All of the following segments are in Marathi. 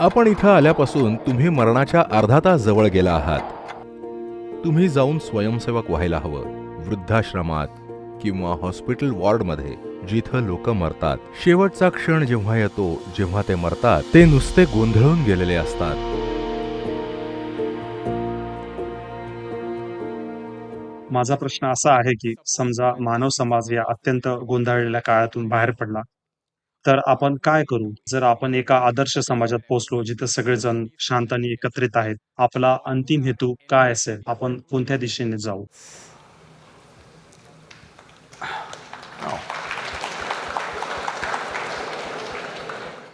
आपण इथं आल्यापासून तुम्ही मरणाच्या अर्धा तास जवळ गेला आहात. तुम्ही जाऊन स्वयंसेवक व्हायला हवं. वृद्धाश्रमात किंवा हॉस्पिटल वॉर्डमध्ये जिथं लोक मरतात. शेवटचा क्षण जेव्हा येतो जेव्हा ते मरतात ते नुसते गोंधळून गेलेले असतात. माझा प्रश्न असा आहे की समजा मानव समाज या अत्यंत गोंधळलेल्या काळातून बाहेर पडला. तर आपण काय करू? जर आपण एका आदर्श समाजात पोहोचलो जिथे सगळेजण शांताने एकत्रित आहेत आपला अंतिम हेतू काय असेल? आपण कोणत्या दिशेने जाऊ?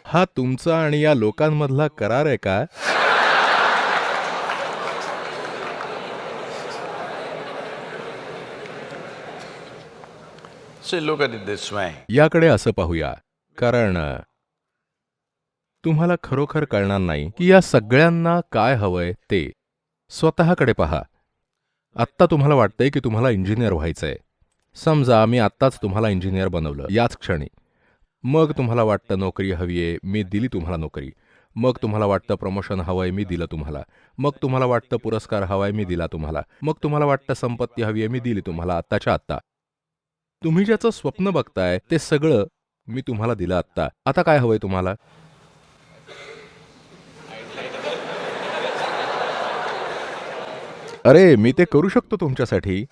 हा तुमचा आणि या लोकांमधला करार आहे का. याकडे असं पाहूया. कारण तुम्हाला खरोखर कळणार नाही की या सगळ्यांना काय हवंय ते स्वतःकडे पहा. आत्ता तुम्हाला वाटतंय की तुम्हाला इंजिनियर व्हायचंय. समजा मी आत्ताच तुम्हाला इंजिनियर बनवलं याच क्षणी. मग तुम्हाला वाटतं नोकरी हवी आहे मी दिली तुम्हाला नोकरी. मग तुम्हाला वाटतं प्रमोशन हवंय मी दिलं तुम्हाला. मग तुम्हाला वाटतं पुरस्कार हवाय मी दिला तुम्हाला. मग तुम्हाला वाटतं संपत्ती हवी आहे मी दिली तुम्हाला आत्ताच्या आत्ता. तुम्ही ज्याचं स्वप्न बघताय ते सगळं मी तुम्हाला दिलं आत्ता. आता काय हवंय तुम्हाला? अरे मी ते करू शकतो तुमच्यासाठी.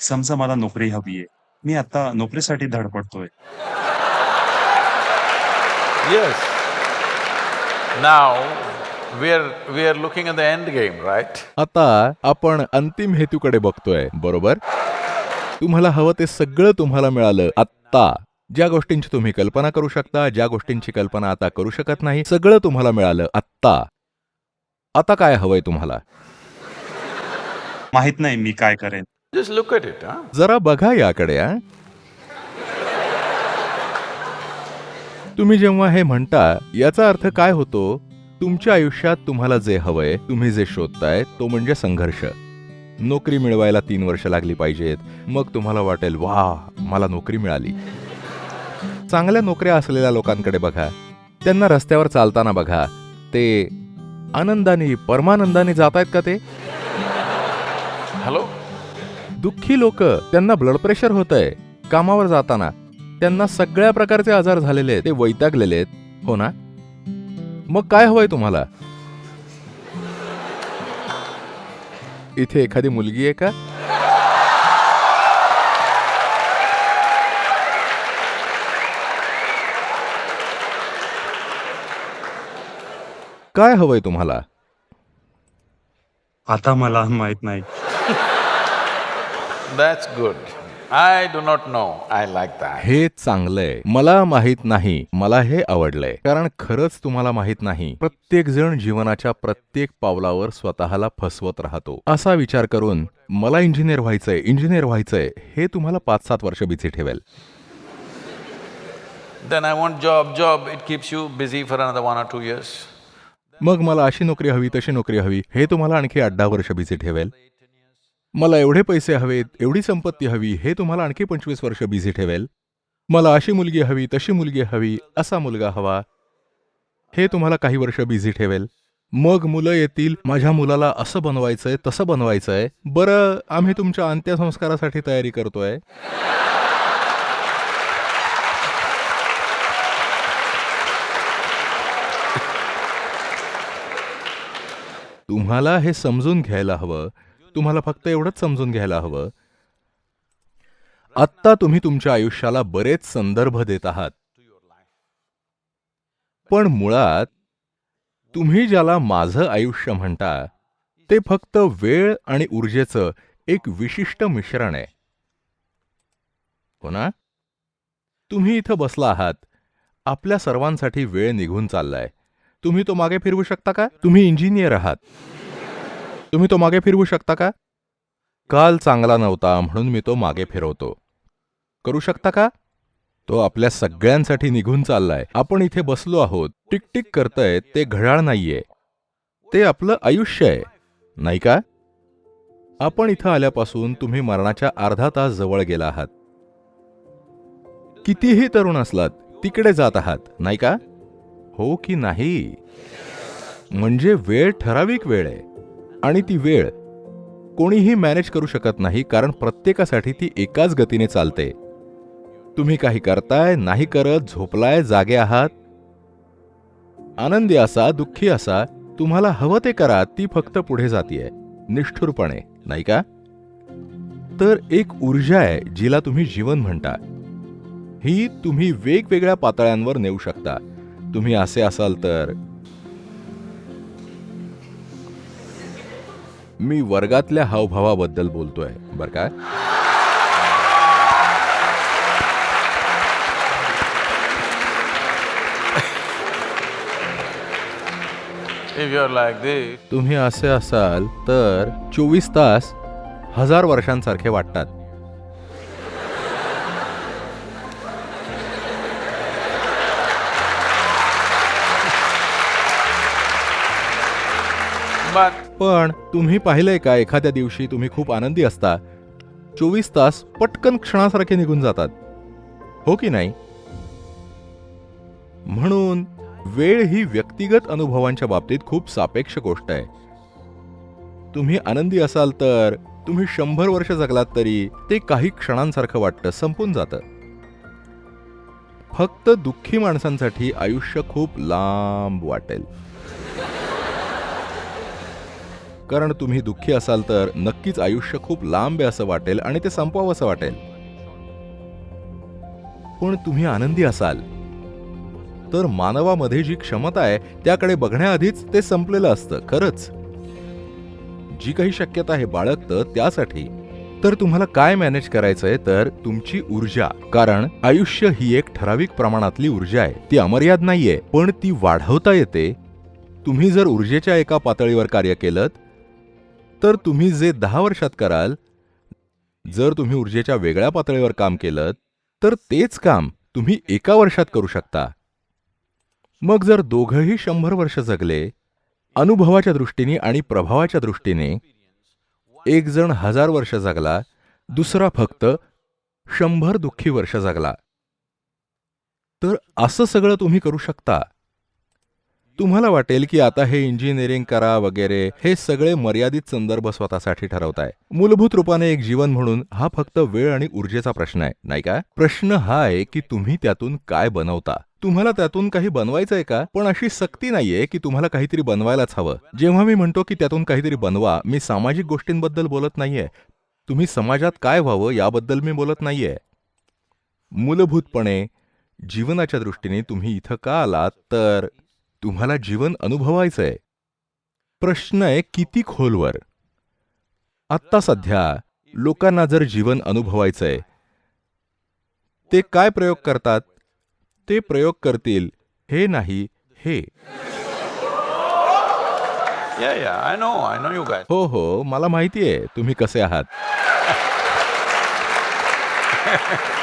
समजा मला नोकरी हवी आहे. मी आता नोकरीसाठी धडपडतोय. Yes. Now we are we are looking at the end game, right? आता आपण अंतिम हेतूकडे बघतोय बरोबर? तुम्हाला हवं ते सगळं तुम्हाला मिळालं आत्ता. ज्या गोष्टींची तुम्ही कल्पना करू शकता ज्या गोष्टींची कल्पना आता करू शकत नाही सगळं तुम्हाला मिळालं आत्ता. आता काय हवंय तुम्हाला? माहीत नाही मी काय करेन. Huh? जरा बघा याकडे हा. तुम्ही जेव्हा हे म्हणता याचा अर्थ काय होतो? तुमच्या आयुष्यात तुम्हाला जे हवंय तुम्ही जे शोधताय तो म्हणजे संघर्ष. नोकरी मिळवायला तीन वर्ष लागली पाहिजेत मग तुम्हाला वाटेल वा मला नोकरी मिळाली. चांगल्या नोकऱ्या असलेल्या लोकांकडे बघा. त्यांना रस्त्यावर चालताना बघा. ते आनंदाने परमानंदाने जात आहेत का ते? Hello? दुःखी लोक त्यांना ब्लड प्रेशर होत आहे कामावर जाताना त्यांना सगळ्या प्रकारचे आजार झालेले आहेत. ते वैतागलेले आहेत. हो ना? मग काय हवंय तुम्हाला? इथे एखादी मुलगी आहे का? काय हवंय तुम्हाला? आता मला माहीत नाही. That's good. I do not know. I like that. हे चांगलंय मला माहीत नाही मला हे आवडलंय कारण खरंच तुम्हाला माहीत नाही प्रत्येक जण जीवनाच्या प्रत्येक पावलावर स्वतःला फसवत राहतो असा विचार करून मला इंजिनियर व्हायचंय इंजिनियर व्हायचंय हे तुम्हाला पाच सात वर्ष बिझी ठेवेल Then I want job, job. It keeps you busy for another one or two years. मग मला अशी नोकरी हवी तशी नोकरी हवी हे तुम्हाला आणखी आठ दहा वर्ष बिझी ठेवेल मला एवढे पैसे हवेत एवढी संपत्ती हवी हे तुम्हाला आणखी पंचवीस वर्ष बिझी ठेवेल. मला अशी मुलगी हवी तशी मुलगी हवी असा मुलगा हवा. हे तुम्हाला काही वर्ष बिझी ठेवेल. मग मुलं येतील माझ्या मुलाला असं बनवायचंय तसं बनवायचंय. बरं आम्ही तुमच्या अंत्यसंस्कारासाठी तयारी करतोय. तुम्हाला हे समजून घ्यायला हवं. तुम्हाला फक्त एवढंच समजून घ्यायला हवं. आत्ता तुम्ही तुमच्या आयुष्याला बरेच संदर्भ देत आहात. पण मुळात तुम्ही ज्याला माझं आयुष्य म्हणता ते फक्त वेळ आणि ऊर्जेचं एक विशिष्ट मिश्रण आहे. हो ना? तुम्ही इथं बसला आहात. आपल्या सर्वांसाठी वेळ निघून चाललाय. तुम्ही तो मागे फिरवू शकता का? तुम्ही इंजिनियर आहात. तुम्ही तो मागे फिरवू शकता का? काल चांगला नव्हता म्हणून मी तो मागे फिरवतो. करू शकता का? तो आपल्या सगळ्यांसाठी निघून चाललाय. आपण इथे बसलो आहोत. टिकटिक करतय. ते घड्याळ नाहीये. ते आपलं आयुष्य आहे. नाही का? आपण इथं आल्यापासून तुम्ही मरणाच्या अर्धा तास जवळ गेला आहात. कितीही तरुण असलात तिकडे जात आहात. नाही का? हो की नाही? म्हणजे वेळ ठराविक वेळ आहे. आणि ती वेळ कोणीही मॅनेज करू शकत नाही कारण प्रत्येकासाठी ती एकाच गतीने चालते. तुम्ही काही करताय नाही करत झोपलाय जागे आहात. आनंदी असा दुःखी असा तुम्हाला हवं ते करा ती फक्त पुढे जातीये निष्ठुरपणे नाही का? तर एक ऊर्जा आहे जिला तुम्ही जीवन म्हणता. ही तुम्ही वेगवेगळ्या पातळ्यांवर नेऊ शकता. तुम्ही असे असाल तर मी वर्गातल्या हावभावाबद्दल बोलतोय. बर का? Like तुम्ही असे असाल तर चोवीस तास हजार वर्षांसारखे वाटतात. But पण तुम्ही पाहिलंय का एखाद्या दिवशी तुम्ही खूप आनंदी असता? चोवीस तास पटकन क्षणासारखे निघून जातात. हो की नाही? म्हणून वेळ ही व्यक्तिगत अनुभवांच्या बाबतीत खूप सापेक्ष गोष्ट आहे. तुम्ही आनंदी असाल तर तुम्ही शंभर वर्ष जगलात तरी ते काही क्षणांसारखं वाटतं संपून जातं. फक्त दुःखी माणसांसाठी आयुष्य खूप लांब वाटेल. कारण तुम्ही दुःखी असाल तर नक्कीच आयुष्य खूप लांब आहे असं वाटेल आणि ते संपवावं असं वाटेल. पण तुम्ही आनंदी असाल. तर मानवामध्ये जी क्षमता आहे त्याकडे बघण्याआधीच ते संपलेलं असतं खरंच. जी काही शक्यता हे बाळगतं त्यासाठी. तर तुम्हाला काय मॅनेज करायचंय? तर तुमची ऊर्जा. कारण आयुष्य ही एक ठराविक प्रमाणातली ऊर्जा आहे. ती अमर्याद नाहीये पण ती वाढवता येते. तुम्ही जर ऊर्जेच्या एका पातळीवर कार्य केलं तर तुम्ही जे दहा वर्षात कराल जर तुम्ही ऊर्जेच्या वेगळ्या पातळीवर काम केलं तर तेच काम तुम्ही एका वर्षात करू शकता. मग जर दोघंही शंभर वर्ष जगले अनुभवाच्या दृष्टीने आणि प्रभावाच्या दृष्टीने एक जण हजार वर्ष जगला दुसरा फक्त शंभर दुःखी वर्ष जगला. तर असं सगळं तुम्ही करू शकता. तुम्हाला वाटेल की आता हे इंजिनिअरिंग करा वगैरे हे सगळे मर्यादित संदर्भ स्वतःसाठी ठरवताय. मूलभूत रूपाने एक जीवन म्हणून हा फक्त वेळ आणि ऊर्जेचा प्रश्न आहे नाही का? प्रश्न हा आहे की तुम्ही त्यातून काय बनवता? तुम्हाला त्यातून काही बनवायचंय का? पण अशी सक्ती नाहीये की तुम्हाला काहीतरी बनवायलाच हवं. जेव्हा मी म्हणतो की त्यातून काहीतरी बनवा मी सामाजिक गोष्टींबद्दल बोलत नाहीये. तुम्ही समाजात काय व्हावं याबद्दल मी बोलत नाहीये. मूलभूतपणे जीवनाच्या दृष्टीने तुम्ही इथं का आलात? तर तुम्हाला जीवन अनुभवायचंय. प्रश्न आहे किती खोलवर? आत्ता सध्या लोकांना जर जीवन अनुभवायचंय ते काय प्रयोग करतात? ते प्रयोग करतील हे नाही हे. Yeah, yeah, I know, I know you guys. हो हो मला माहितीये तुम्ही कसे आहात?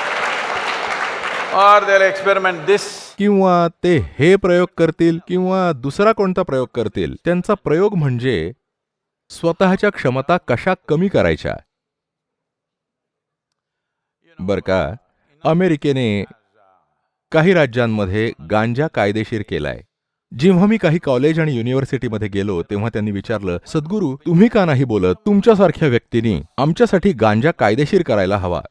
Or they'll experiment? This. किंवा ते हे प्रयोग करतील किंवा दुसरा कोणता प्रयोग करतील त्यांचा प्रयोग म्हणजे स्वतःच्या क्षमता कशा कमी करायच्या? बर का अमेरिकेने काही राज्यांमध्ये गांजा कायदेशीर केलाय. जेव्हा मी काही कॉलेज आणि युनिव्हर्सिटीमध्ये गेलो तेव्हा त्यांनी विचारलं सद्गुरू तुम्ही का नाही बोलत? तुमच्यासारख्या व्यक्तींनी आमच्यासाठी गांजा कायदेशीर करायला हवा.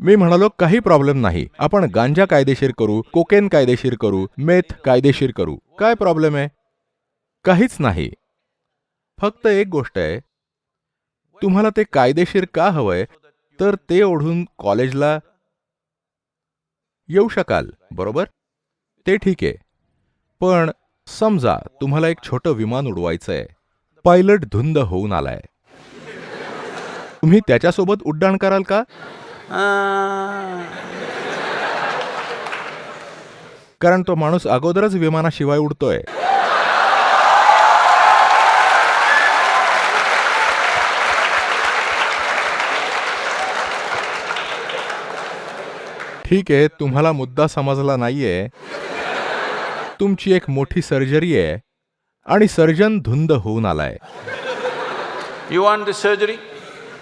मी म्हणालो काही प्रॉब्लेम नाही. आपण गांजा कायदेशीर करू कोकेन कायदेशीर करू मेथ कायदेशीर करू. काय प्रॉब्लेम आहे? काहीच नाही. फक्त एक गोष्ट आहे. तुम्हाला ते कायदेशीर का हवंय? तर ते ओढून कॉलेजला येऊ शकाल बरोबर? ते ठीक आहे. पण समजा तुम्हाला एक छोटं विमान उडवायचंय. पायलट धुंद होऊन आलाय. तुम्ही त्याच्यासोबत उड्डाण कराल का? कारण तो माणूस अगोदरच विमानाशिवाय उडतोय. ठीक आहे तुम्हाला मुद्दा समजला नाहीये. तुमची एक मोठी सर्जरी आहे आणि सर्जन धुंद होऊन आलाय. You want the surgery?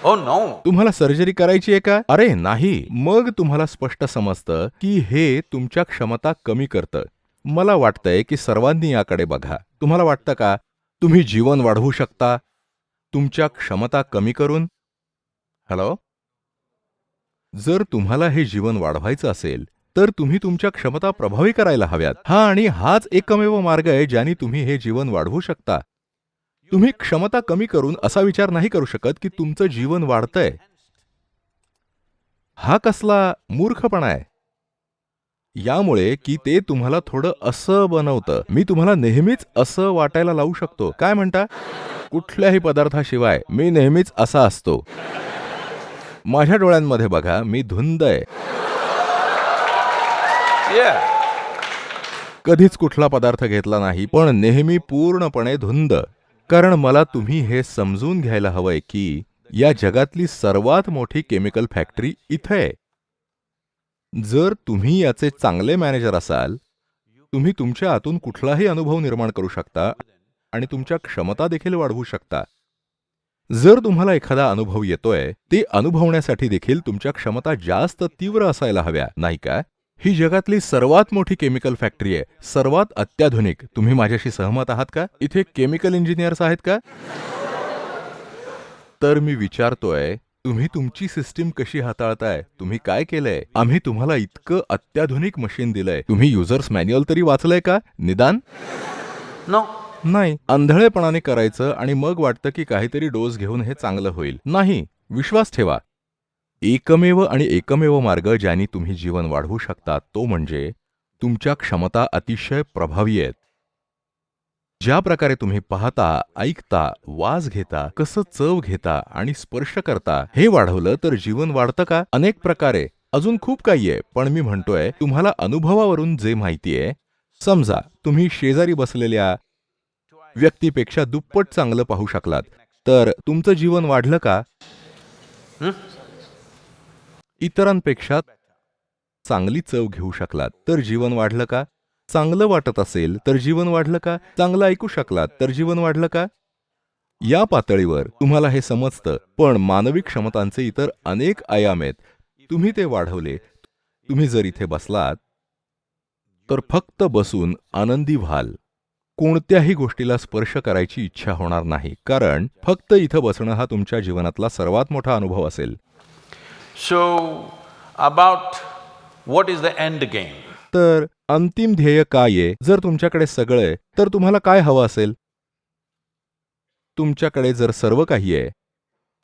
Oh, oh no तुम्हाला सर्जरी करायची आहे का? अरे नाही. मग तुम्हाला स्पष्ट समजतं की हे तुमच्या क्षमता कमी करतं. मला वाटतंय की सर्वांनी याकडे बघा. तुम्हाला वाटतं का? तुम्ही जीवन वाढवू शकता? तुमच्या क्षमता कमी करून? हॅलो जर तुम्हाला हे जीवन वाढवायचं असेल तर तुम्ही तुमच्या क्षमता प्रभावी करायला हव्यात. हा आणि हाच एकमेव मार्ग आहे ज्याने तुम्ही हे जीवन वाढवू शकता. तुम्ही क्षमता कमी करून असा विचार नाही करू शकत की तुमचं जीवन वाढतंय. हा कसला मूर्खपणा आहे. यामुळे की ते तुम्हाला थोडं असं बनवतं. मी तुम्हाला नेहमीच असं वाटायला लावू शकतो. काय म्हणता? कुठल्याही पदार्थाशिवाय मी नेहमीच असा असतो. माझ्या डोळ्यांमध्ये बघा मी धुंद आहे. Yeah. कधीच कुठला पदार्थ घेतला नाही पण नेहमी पूर्णपणे धुंद. कारण मला तुम्ही हे समजून घ्यायला हवंय की या जगातली सर्वात मोठी केमिकल फॅक्टरी इथे आहे. जर तुम्ही याचे चांगले मॅनेजर असाल तुम्ही तुमच्या आतून कुठलाही अनुभव निर्माण करू शकता आणि तुमच्या क्षमता देखील वाढवू शकता. जर तुम्हाला एखादा अनुभव येतोय ते अनुभवण्यासाठी देखील तुमच्या क्षमता जास्त तीव्र असायला हव्या नाही का? ही जगातली सर्वात मोठी केमिकल फॅक्टरी आहे. सर्वात अत्याधुनिक. तुम्ही माझ्याशी सहमत आहात का? इथे केमिकल इंजिनियर्स आहेत का? तर मी विचारतोय तुम्ही तुमची सिस्टीम कशी हाताळताय? तुम्ही काय केलंय? आम्ही तुम्हाला इतकं अत्याधुनिक मशीन दिलंय. तुम्ही युजर्स मॅन्युअल तरी वाचलंय का? निदान? No. नाही. आंधळेपणाने करायचं आणि मग वाटतं की काहीतरी डोस घेऊन हे चांगलं होईल. नाही. विश्वास ठेवा. एकमेव आणि एकमेव मार्ग ज्याने तुम्ही जीवन वाढवू शकता तो म्हणजे तुमच्या क्षमता अतिशय प्रभावी आहेत. ज्या प्रकारे तुम्ही पाहता ऐकता वास घेता कसं चव घेता आणि स्पर्श करता हे वाढवलं तर जीवन वाढतं का? अनेक प्रकारे. अजून खूप काही आहे पण मी म्हणतोय तुम्हाला अनुभवावरून जे माहितीये समजा तुम्ही शेजारी बसलेल्या व्यक्तीपेक्षा दुप्पट चांगलं पाहू शकलात तर तुमचं जीवन वाढलं का? इतरांपेक्षा चांगली चव घेऊ शकलात तर जीवन वाढलं का? चांगलं वाटत असेल तर जीवन वाढलं का? चांगलं ऐकू शकलात तर जीवन वाढलं का? या पातळीवर तुम्हाला हे समजतं पण मानवी क्षमतांचे इतर अनेक आयाम आहेत. तुम्ही ते वाढवले तुम्ही जर इथे बसलात तर फक्त बसून आनंदी व्हाल. कोणत्याही गोष्टीला स्पर्श करायची इच्छा होणार नाही कारण फक्त इथं बसणं हा तुमच्या जीवनातला सर्वात मोठा अनुभव असेल. So, about what is the end game? तर अंतिम ध्येय काय आहे? जर तुमच्याकडे सगळं आहे तर तुम्हाला काय हवं असेल? तुमच्याकडे जर सर्व काही आहे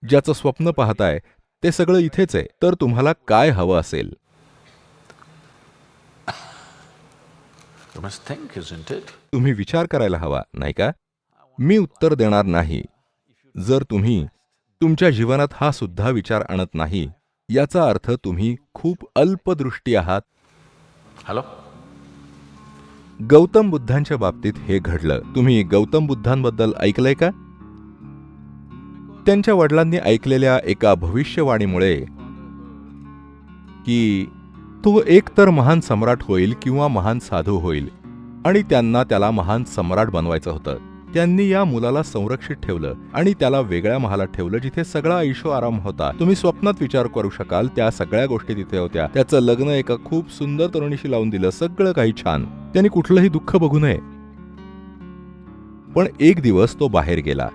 ज्याचं स्वप्न पाहताय ते सगळं इथेच आहे तर तुम्हाला काय हवं असेल? You must think, isn't it? तुम्ही विचार करायला हवा नाही का? मी उत्तर देणार नाही. जर तुम्ही तुमच्या जीवनात हा सुद्धा विचार आणत नाही याचा अर्थ तुम्ही खूप अल्पदृष्टी आहात. Hello? गौतम बुद्धांच्या बाबतीत हे घडलं. तुम्ही गौतम बुद्धांबद्दल ऐकलंय का? त्यांच्या वडिलांनी ऐकलेल्या एका भविष्यवाणीमुळे की तो एक तर महान सम्राट होईल किंवा महान साधू होईल आणि त्यांना त्याला महान सम्राट बनवायचं होतं. त्यांनी या मुलाला संरक्षित ठेवलं आणि त्याला वेगळ्या महालात ठेवलं जिथे सगळा ऐशो आराम होता. तुम्ही स्वप्नात विचार करू शकाल त्या सगळ्या गोष्टी तिथे होत्या. त्याचं लग्न एका खूप सुंदर तरुणीशी लावून दिलं. सगळं काही छान. त्यांनी कुठलंही दुःख बघू नये. पण एक दिवस तो बाहेर गेला.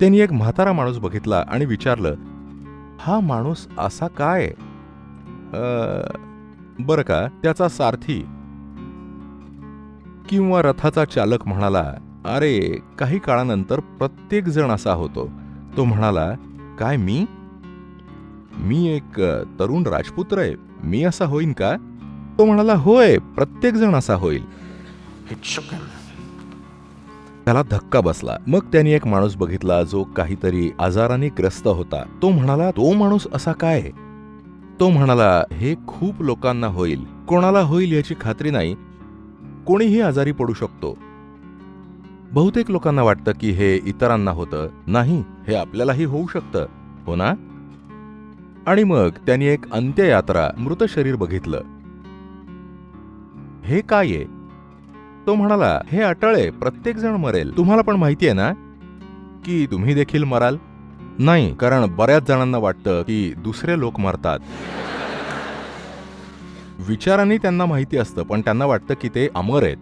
त्यांनी एक म्हातारा माणूस बघितला आणि विचारलं हा माणूस असा काय? बरं का त्याचा सारथी किंवा रथाचा चालक म्हणाला अरे काही काळानंतर प्रत्येक जण असा होतो. तो म्हणाला काय मी? मी एक तरुण राजपुत्र आहे. मी असा होईन का? तो म्हणाला होय प्रत्येक जण असा होईल. त्याला धक्का बसला. मग त्यांनी एक माणूस बघितला जो काहीतरी आजाराने ग्रस्त होता. तो म्हणाला तो माणूस असा काय? तो म्हणाला हे खूप लोकांना होईल. कोणाला होईल याची खात्री नाही. कोणीही आजारी पडू शकतो. बहुतेक लोकांना वाटतं की हे इतरांना होतं. नाही हे आपल्यालाही होऊ शकतं. हो ना? आणि मग त्यांनी एक अंत्ययात्रा मृत शरीर बघितलं. हे काय आहे? तो म्हणाला हे अटळ आहे प्रत्येक जण मरेल. तुम्हाला पण माहिती आहे ना? की तुम्ही देखील मराल? नाही कारण बऱ्याच जणांना वाटतं की दुसरे लोक मरतात. विचारांनी त्यांना माहिती असतं पण त्यांना वाटतं की ते अमर आहेत.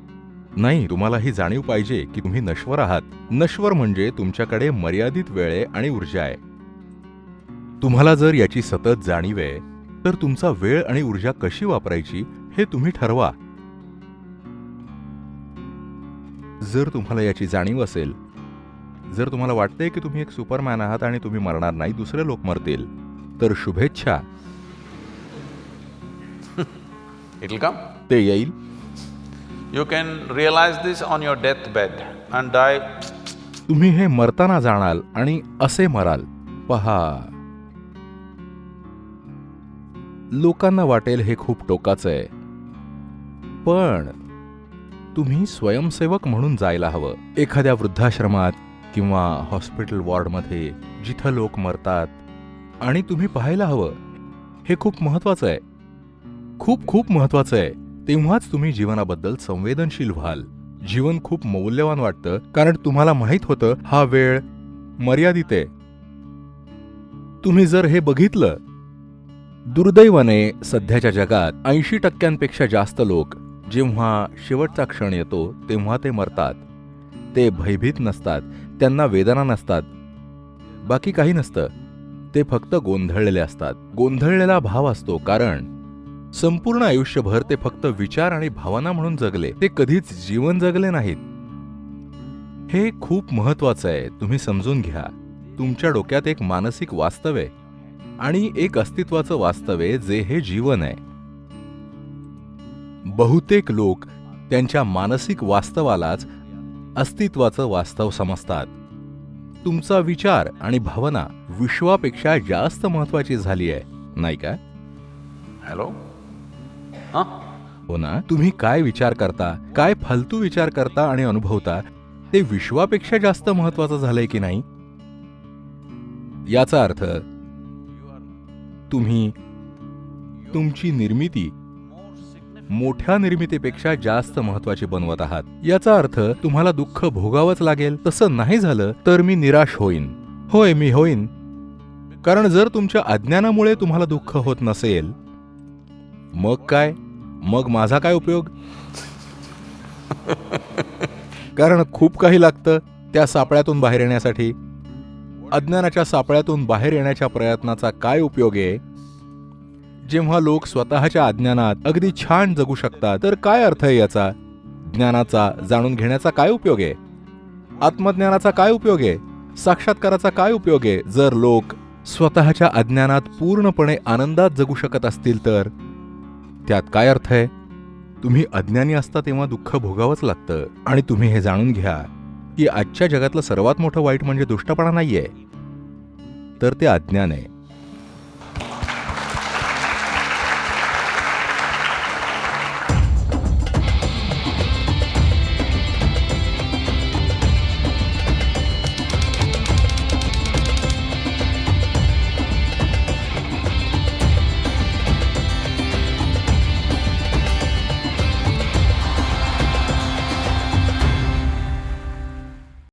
नाही तुम्हाला ही जाणीव पाहिजे की तुम्ही नश्वर आहात. नश्वर म्हणजे तुमच्याकडे मर्यादित वेळ आणि ऊर्जा आहे. तुम्हाला जर याची सतत जाणीव आहे तर तुमचा वेळ आणि ऊर्जा कशी वापरायची हे तुम्ही ठरवा. जर तुम्हाला याची जाणीव असेल जर तुम्हाला वाटतंय की तुम्ही एक सुपरमॅन आहात आणि तुम्ही मरणार नाही दुसरे लोक मरतील तर शुभेच्छा. ते येईल. You can realize this on your deathbed and die. तुम्ही हे मरताना जाणाल आणि असे मराल. पहा. लोकांना वाटेल हे खूप टोकाचं आहे. पण तुम्ही स्वयंसेवक म्हणून जायला हवं. एखाद्या वृद्धाश्रमात किंवा हॉस्पिटल वॉर्डमध्ये जिथं लोक मरतात आणि तुम्ही पाहायला हवं. हे खूप महत्वाचं आहे. खूप खूप महत्वाचं आहे. तेव्हाच तुम्ही जीवनाबद्दल संवेदनशील व्हाल. जीवन खूप मौल्यवान वाटतं कारण तुम्हाला माहीत होतं हा वेळ मर्यादित आहे. तुम्ही जर हे बघितलं दुर्दैवाने सध्याच्या जगात ऐंशी टक्क्यांपेक्षा जास्त लोक जेव्हा शेवटचा क्षण येतो तेव्हा ते मरतात. ते भयभीत नसतात त्यांना वेदना नसतात. बाकी काही नसतं. ते फक्त गोंधळलेले असतात. गोंधळलेला भाव असतो कारण संपूर्ण आयुष्यभर ते फक्त विचार आणि भावना म्हणून जगले. ते कधीच जीवन जगले नाहीत. हे खूप महत्वाचं आहे तुम्ही समजून घ्या. तुमच्या डोक्यात एक मानसिक वास्तव आहे आणि एक अस्तित्वाचं वास्तव आहे जे हे जीवन आहे. बहुतेक लोक त्यांच्या मानसिक वास्तवालाच अस्तित्वाचं वास्तव समजतात. तुमचा विचार आणि भावना विश्वापेक्षा जास्त महत्वाची झाली आहे नाही का? हॅलो हो? ना? तुम्ही काय विचार करता? काय फालतू विचार करता आणि अनुभवता? ते विश्वापेक्षा जास्त महत्वाचं झालंय की नाही? याचा अर्थ तुम्ही तुमची निर्मिती मोठ्या निर्मितीपेक्षा जास्त महत्वाची बनवत आहात. याचा अर्थ तुम्हाला दुःख भोगावंच लागेल. तसं नाही झालं तर मी निराश होईन. होय मी होईन. कारण जर तुमच्या अज्ञानामुळे तुम्हाला दुःख होत नसेल मग काय? मग माझा काय उपयोग? कारण खूप काही लागतं त्या सापळ्यातून बाहेर येण्यासाठी. अज्ञानाच्या सापळ्यातून बाहेर येण्याच्या प्रयत्नाचा काय उपयोग आहे? जेव्हा लोक स्वतःच्या अज्ञानात अगदी छान जगू शकतात तर काय अर्थ आहे याचा? ज्ञानाचा जाणून घेण्याचा काय उपयोग आहे? आत्मज्ञानाचा काय उपयोग आहे? साक्षात्काराचा काय उपयोग आहे? जर लोक स्वतःच्या अज्ञानात पूर्णपणे आनंदात जगू शकत असतील तर? त्यात काय अर्थ आहे? तुम्ही अज्ञानी असता तेव्हा दुःख भोगावंच लागतं. आणि तुम्ही हे जाणून घ्या की आजच्या जगातलं सर्वात मोठं वाईट म्हणजे दुष्टपणा नाहीये. तर ते अज्ञान आहे.